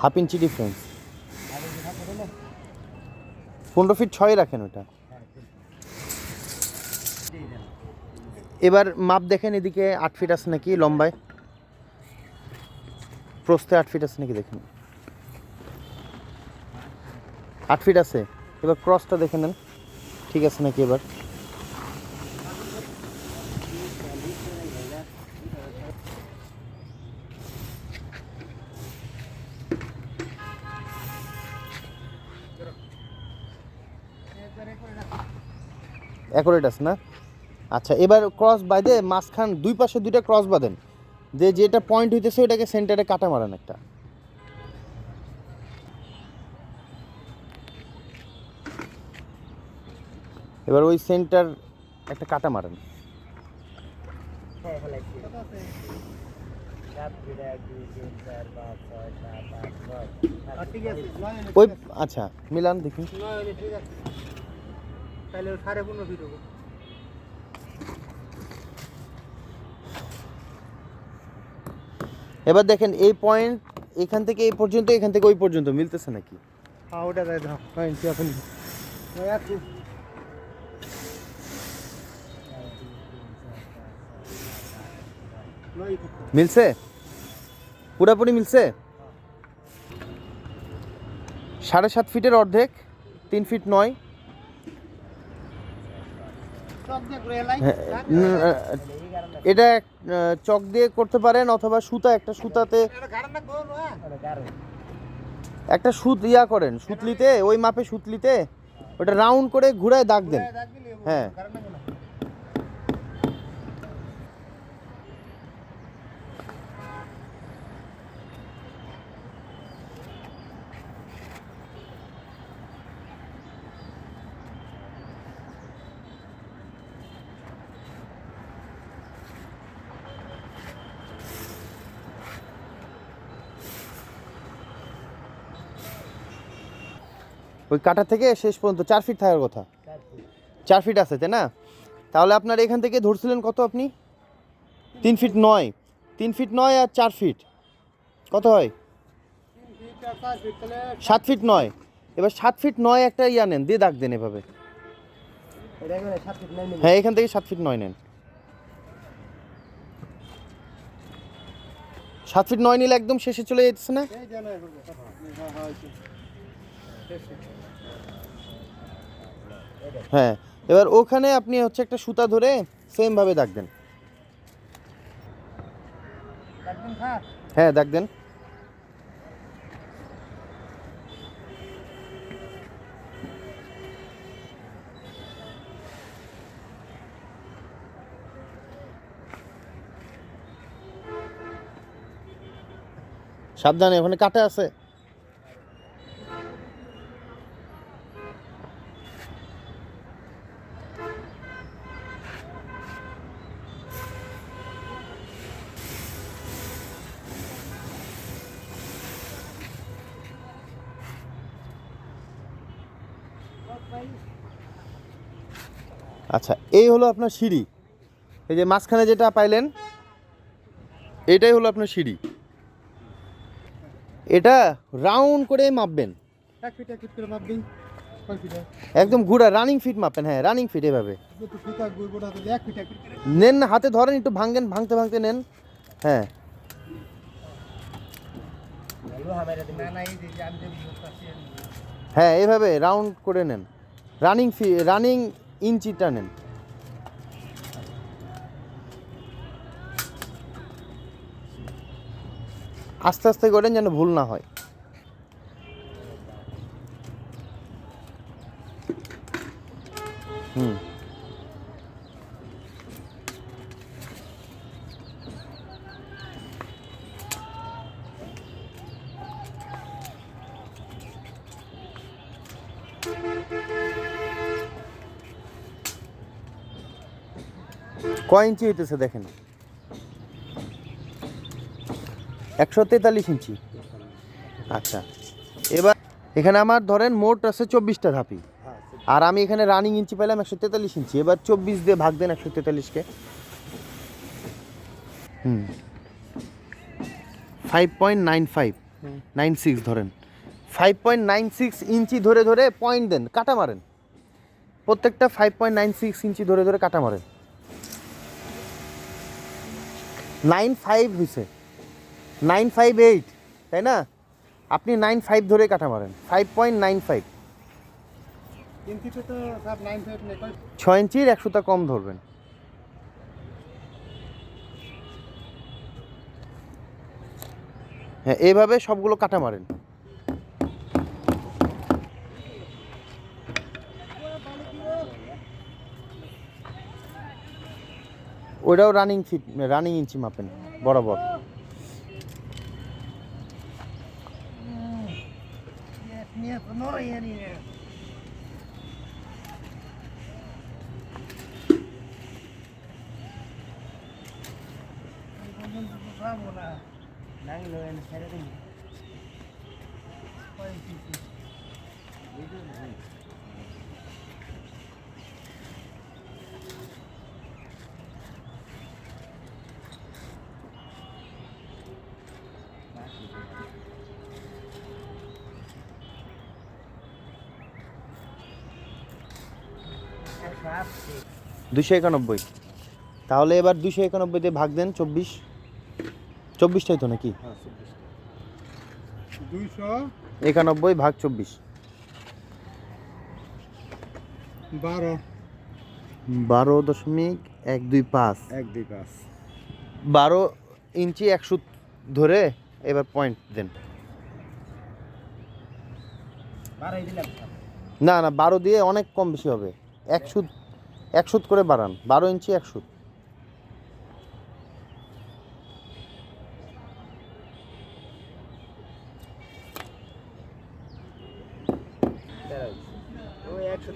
Half inch difference পনেরো feet ছয় রাখেন ওটা। এবার মাপ দেখেন এদিকে, আট ফিট আছে নাকি লম্বায়? প্রস্থে আট ফিট আছে নাকি দেখেন। আট ফিট আছে। এবার ক্রসটা দেখে নেন। ঠিক আছে নাকি এবার? অ্যাকোরেট আছে না? আচ্ছা এবার ক্রস বাঁধে মাঝখান, দুই পাশে দুইটা ক্রস বাঁধেন। যে যেটা পয়েন্ট হইতেছে ওটাকে সেন্টারে কাটা মারেন একটা। এবার ওই সেন্টার একটা কাটা মারেন। ওই আচ্ছা মিলান দেখি। তাহলে সাড়ে পনেরো ফিট হব এবার দেখেন এই পয়েন্ট এখান থেকে এই পর্যন্ত এখান থেকে ওই পর্যন্ত মিলতেছে নাকি? হ্যাঁ ওটা দেয় দাও ফিট। নয় ফিট। মিলছে? পুরাপুরি মিলছে? সাড়ে সাত ফিটের অর্ধেক তিন ফিট নয় সব দিয়ে ঘুরে এলাই। হ্যাঁ, উম, আহ, এটা চক দিয়ে করতে পারেন অথবা সুতা একটা সুতাতে হ্যাঁ? একটা সুত ইয়া করেন সুতলিতে ওই মাপে সুতলিতে ওটা রাউন্ড করে ঘুরায় দাগ দেন। হ্যাঁ। ওই কাটা থেকে শেষ পর্যন্ত চার ফিট থাকার কথা। চার ফিট আছে, তাই না? তাহলে আপনার এখান থেকে ধরছিলেন কত আপনি? তিন ফিট নয়। তিন ফিট নয় আর চার ফিট কত হয়? সাত ফিট নয়। এবার সাত ফিট নয় একটা ইয়া নেন, দিয়ে দাগ দেন এভাবে। হ্যাঁ এখান থেকে সাত ফিট নয় নেন। সাত ফিট নয় নিলে একদম শেষে চলে যেতেছে না। হ্যাঁ, এবার ওখানে আপনি হচ্ছে একটা সুতা ধরে সেম ভাবে দাগ দেন। হ্যাঁ দাগ দেন। সাবধানে ওখানে কাটা আছে। আচ্ছা এই হলো আপনার সিঁড়ি। এই যে মাঝখানে যেটা পাইলেন এটাই হলো আপনার সিঁড়ি। এটা রাউন্ড করে মাপবেন? একদম ঘুরা রানিং ফিট মাপেন হ্যাঁ রানিং ফিট এভাবে। নেন না, হাতে ধরেন একটু ভাঙেন ভাঙতে ভাঙতে নেন। হ্যাঁ। হ্যাঁ এভাবে রাউন্ড করে নেন। রানিং ফি রানিং ইঞ্চিটা নেন আস্তে আস্তে করেন যেন ভুল না হয়। কয় ইঞ্চি হইতেছে দেখেন? একশো তেতাল্লিশ ইঞ্চি। আচ্ছা। এবার এখানে আমার ধরেন মোট আছে চব্বিশটা ধাপি। আর আমি এখানে রানিং ইঞ্চি পেলাম একশো তেতাল্লিশ ইঞ্চি। এবার চব্বিশ দিয়ে ভাগ দেন একশো তেতাল্লিশকে। হুম। Five point nine five nine six ধরেন। Five point nine six inch ধরে ধরে পয়েন্ট দেন কাটা মারেন। প্রত্যেকটা five point nine six inch ধরে ধরে কাটা মারেন। নাইন ফাইভ হয়েছে নাইন ফাইভ এইট, তাই না? আপনি নাইন ফাইভ ধরে কাটা মারেন, ফাইভ পয়েন্ট নাইন ফাইভ। ছয় ইঞ্চির একশোটা কম ধরবেন। হ্যাঁ এভাবে সবগুলো কাটা মারেন। ওটাও রানিং ফিট রানিং ইঞ্চি মাপেন বরাবর। নিয়ে তো দুশো একানব্বই। তাহলে এবার দুশো একানব্বই দিয়ে ভাগ দেন চব্বিশ। চব্বিশটাই তো নাকি? দুইশো। একানব্বই ভাগ চব্বিশ। বারো। বারো দশমিক এক দুই পাঁচ। এক দুই পাঁচ। বারো ইঞ্চি একশো ধরে এবার পয়েন্ট দেন। না না বারো দিয়ে অনেক কম বেশি হবে। একশো একশো করে বাড়ান, বারো ইঞ্চি একশো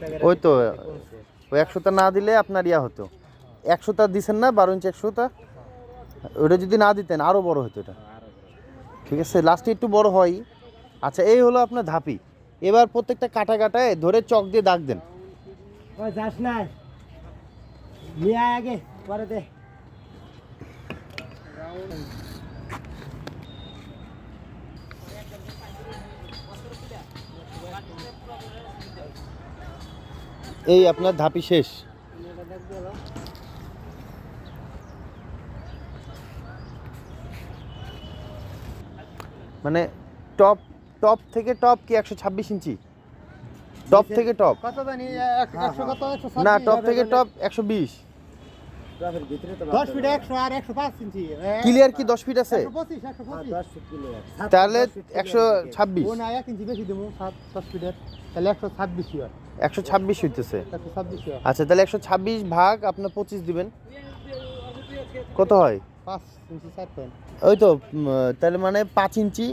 টাকা ওই তো, ওই একশোটা না দিলে আপনার ইয়া হতো। একশোটা দিছেন না, বারো ইঞ্চি একশোটা ওটা যদি না দিতেন আরও বড় হতো এটা। ঠিক আছে লাস্টে একটু বড় হয়। আচ্ছা এই হলো আপনার ধাপি। এবার প্রত্যেকটা কাটা কাটায় ধরে চক দিয়ে দাগ দেন। যাস না। নিয়ে আগে, পরে দে। এই, আপনার ধাপি শেষ। মানে টপ টপ থেকে টপ কি একশো ছাব্বিশ ইঞ্চি? টপ থেকে টপ কত জানি একশো কত? একশো না টপ থেকে টপ একশো বিশ। দশ ফিট একশো আর ইঞ্চি। ক্লিয়ার কি দশ ফিট আছে? তাহলে ও না এক ইঞ্চি বেশি দেবো সাত দশ ফিটের। তাহলে একশো ছাব্বিশ হয় একশো ছাব্বিশ হইতেছে। একশো ছাব্বিশ হয় আচ্ছা তাহলে একশো ছাব্বিশ ভাগ আপনার পঁচিশ দিবেন। কত হয়? Inch point. ওই তো তাহলে মানে পাঁচ ইঞ্চি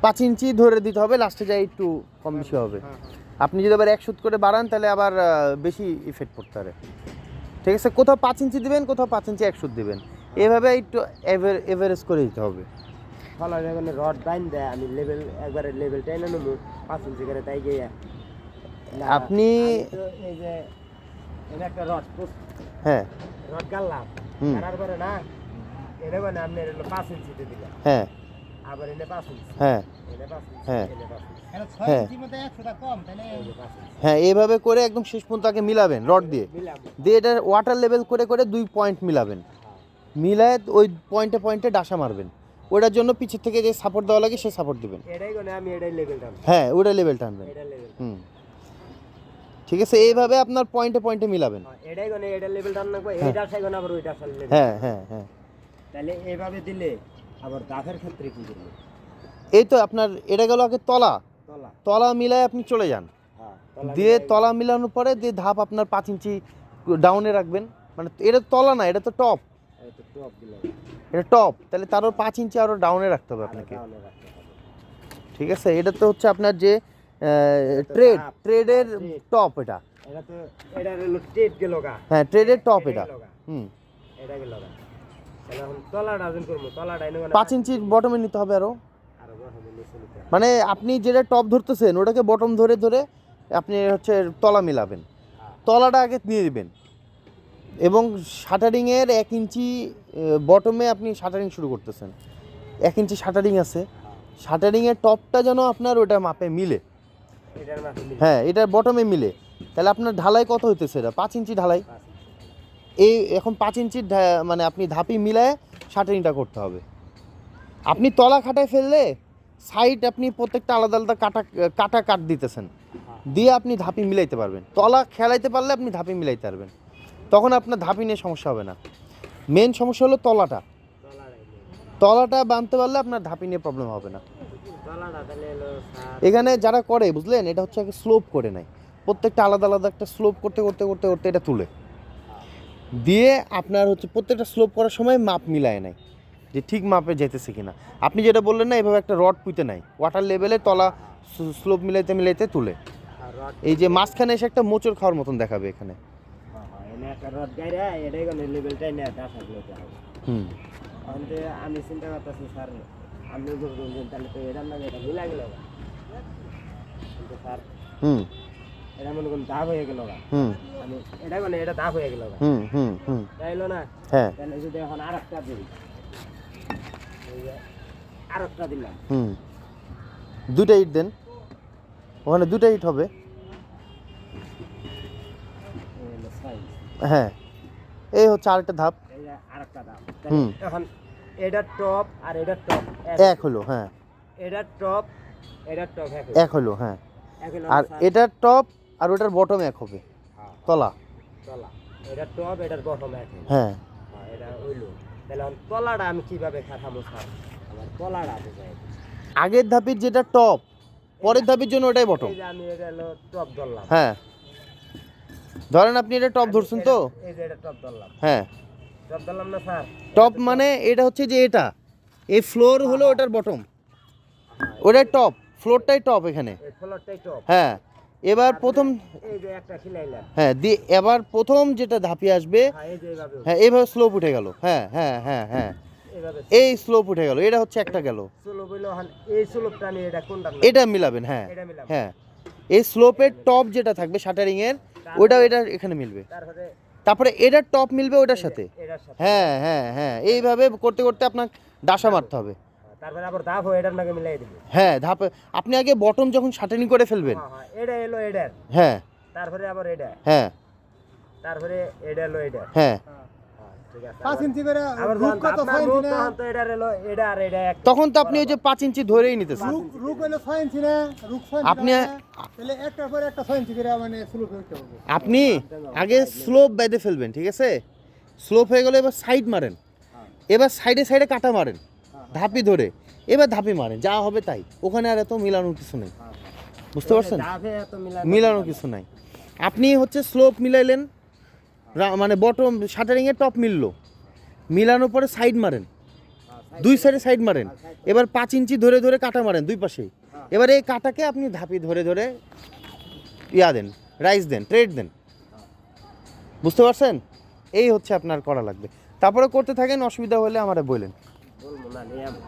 পাঁচ ইঞ্চি ধরে দিতে হবে লাস্টে যাই একটু কম বেশি হবে। হ্যাঁ, আপনি যদি আবার এক সুত করে বাড়ান তাহলে আবার বেশি ইফেক্ট পড়তে পারে। ঠিক আছে? কোথাও পাঁচ ইঞ্চি দিবেন কোথাও পাঁচ ইঞ্চি এক সুত দেবেন। এভাবে একটু এভারেজ করে দিতে হবে। রড বাইন দেয় আমি লেভেল একবারে লেভেল টেনে নেব পাঁচ ইঞ্চি করে তাই গিয়ে। আপনি- এই যে এটা একটা রড হ্যাঁ। রড গাললাম হুম। না এটা মানে আপনি পাঁচ ইঞ্চিতে দিলাম হ্যাঁ। আবার পাঁচ হ্যাঁ। হ্যাঁ। হ্যাঁ। হ্যাঁ এইভাবে করে একদম শেষ পর্যন্ত আগে মিলাবেন রড দিয়ে। দিয়ে এটা ওয়াটার লেভেল করে করে দুই পয়েন্ট মিলাবেন। মিলায় ওই পয়েন্টে পয়েন্টে ডাসা মারবেন। ওটার জন্য পিছের থেকে যে সাপোর্ট দেওয়া লাগে সে সাপোর্ট দিবেন। হ্যাঁ ওটা লেভেল টানবেন। হুম। ঠিক আছে এইভাবে আপনার পয়েন্টে পয়েন্টে মিলাবেন। এটাই এটা লেভেল টান রাখব হ্যাঁ। ওইটা হ্যাঁ হ্যাঁ হ্যাঁ। তাহলে এইভাবে দিলে আবার দাফের ক্ষেত্রে কি করব? এই তো আপনার এটা গেল আগে তলা। তলা। তলা মিলায় আপনি চলে যান। হ্যাঁ দিয়ে তলা মিলানোর পরে দিয়ে ধাপ আপনার পাঁচ ইঞ্চি ডাউনে রাখবেন। মানে এটা তলা না এটা তো টপ এটা টপ তাহলে তারও পাঁচ ইঞ্চি আরও ডাউনে রাখতে হবে আপনাকে। ঠিক আছে এটা তো হচ্ছে আপনার যে ট্রেড ট্রেডের টপ এটা। হ্যাঁ ট্রেডের টপ এটা। হুম। এটা গেল পাঁচ ইঞ্চির বটমে নিতে হবে আরও। মানে আপনি যেটা টপ ধরতেছেন ওটাকে বটম ধরে ধরে আপনি হচ্ছে তলা মিলাবেন। হ্যাঁ। তলাটা আগে নিয়ে দিবেন। এবং শাটারিংয়ের এক ইঞ্চি বটমে আপনি শাটারিং শুরু করতেছেন। এক ইঞ্চি শাটারিং আছে। হ্যাঁ। শাটারিংয়ের টপটা যেন আপনার ওটা মাপে মিলে। হ্যাঁ এটার বটমে মিলে। তাহলে আপনার ঢালাই কত হইতেছে এটা? পাঁচ ইঞ্চি ঢালাই। এই এখন পাঁচ ইঞ্চির মানে আপনি ধাপি মিলায় শাটারিংটা করতে হবে। আপনি তলা খাটায় ফেললে সাইড আপনি প্রত্যেকটা আলাদা আলাদা কাটা কাটা কাট দিতেছেন। দিয়ে আপনি ধাপি মিলাইতে পারবেন। তলা খেলাইতে পারলে আপনি ধাপি মিলাইতে পারবেন। তখন আপনার ধাপি নিয়ে সমস্যা হবে না। মেন সমস্যা হলো তলাটা। তলাটা বাঁধতে পারলে আপনার ধাপি নিয়ে প্রবলেম হবে না। এখানে যারা করে, বুঝলেন? এটা হচ্ছে স্লোপ করে নেয়। প্রত্যেকটা আলাদা আলাদা একটা স্লোপ করতে করতে করতে করতে এটা তুলে। দিয়ে আপনার হচ্ছে প্রত্যেকটা স্লোপ করার সময় মাপ মিলায় নেয় যে ঠিক মাপে যেতেছে কিনা। আপনি যেটা বললেন না এভাবে একটা রড পুঁতে নাই। ওয়াটার লেভেলে তলা স্লোপ মিলাইতে মিলাইতে তুলে। এই যে মাঝখানে এসে একটা মোচড় খাওয়ার মতন দেখাবে এখানে। নেই আমি চিন্তা করতেছি স্যার তাহলে তো এটা মিলা গেল। Sir hmm. এটা মনে করুন হয়ে গেল। হুম। আমি এটা মানে এটা দাগ হয়ে গেল হুম হুম হুম। তাইলো না? হ্যাঁ। তাহলে যদি এখন আর একটা দিই আর একটা দিলাম। হুম। দুইটা ইট দেন। ওখানে দুইটা ইট হবে। হ্যাঁ। এই হচ্ছে আরেকটা ধাপ। এই যে আর একটা দাম হুম। এখন এটার টপ আর এটার টপ এক। হলো হ্যাঁ। এটার টপ এটার টপ এক হলো। হ্যাঁ। আর এটার টপ আর ওটার বটম এক হবে। হ্যাঁ, তলা। তলা। এটার টপ এটার বটম এক হ্যাঁ। হ্যাঁ, এটা হইল। তাহলে তলাটা আমি কীভাবে খাটাবো স্যার আমার তলাটা বুঝাই আগের ধাপির যেটা টপ পরের ধাপির জন্য ওটাই বটম আমি এটা হলো টপ ধরলাম। হ্যাঁ। ধরেন আপনি এটা টপ ধরছেন তো? এই যে এটা টপ ধরলাম। হ্যাঁ। টপ ধরলাম না স্যার টপ মানে এটা হচ্ছে যে এটা। এই ফ্লোর হলো ওটার বটম ওটার টপ ফ্লোরটাই টপ এখানে। ফ্লোরটাই টপ হ্যাঁ। এবার প্রথম হ্যাঁ দিয়ে এবার প্রথম যেটা ধাপি আসবে হ্যাঁ এই এইভাবে হ্যাঁ স্লোপ উঠে গেল। হ্যাঁ হ্যাঁ হ্যাঁ হ্যাঁ। এই স্লোপ উঠে গেল এটা হচ্ছে একটা গেল। এটা মিলাবেন হ্যাঁ হ্যাঁ। এই স্লোপের টপ যেটা থাকবে শাটারিং এর ওটাও এটা এখানে মিলবে। তারপরে এটার টপ মিলবে ওটার সাথে। সাথে। হ্যাঁ হ্যাঁ হ্যাঁ এইভাবে করতে করতে আপনার ডাসা মারতে হবে। তারপরে আবার দাফ হয়ে এটার নাকি মিলাই দিবে। হ্যাঁ ধাপে আপনি আগে বটম যখন শাটারিং করে ফেলবেন। হ্যাঁ হ্যাঁ এটা এলো এটার হ্যাঁ। তারপরে আবার এটা হ্যাঁ। তারপরে এটা এলো এটা হ্যাঁ। হ্যাঁ, তখন তো আপনি ওই যে পাঁচ ইঞ্চি ধরেই নিতেছেন। আপনি- না, তাহলে একটার পর একটা ছয় ইঞ্চি মানে আপনি আগে স্লোপ বেঁধে ফেলবেন ঠিক আছে? স্লোপ হয়ে গেলে এবার সাইড মারেন। এবার সাইডে সাইডে কাটা মারেন। ধাপি ধরে। এবার ধাপি মারেন যা হবে তাই। ওখানে আর এত মিলানোর কিছু নেই। বুঝতে পারছেন? মিলানোর কিছু নাই। আপনি হচ্ছে স্লোপ মিলাইলেন মানে বটম শাটারিংয়ের টপ মিললো। মিলানোর পরে সাইড মারেন। দুই সাইডে সাইড মারেন। এবার পাঁচ ইঞ্চি ধরে ধরে কাটা মারেন দুই পাশেই এবার এই কাটাকে আপনি ধাপি ধরে ধরে ইয়া দেন রাইস দেন ট্রেড দেন। বুঝতে পারছেন? এই হচ্ছে আপনার করা লাগবে। তারপরে করতে থাকেন অসুবিধা হলে আমারে বললেন 我怎么没买那样的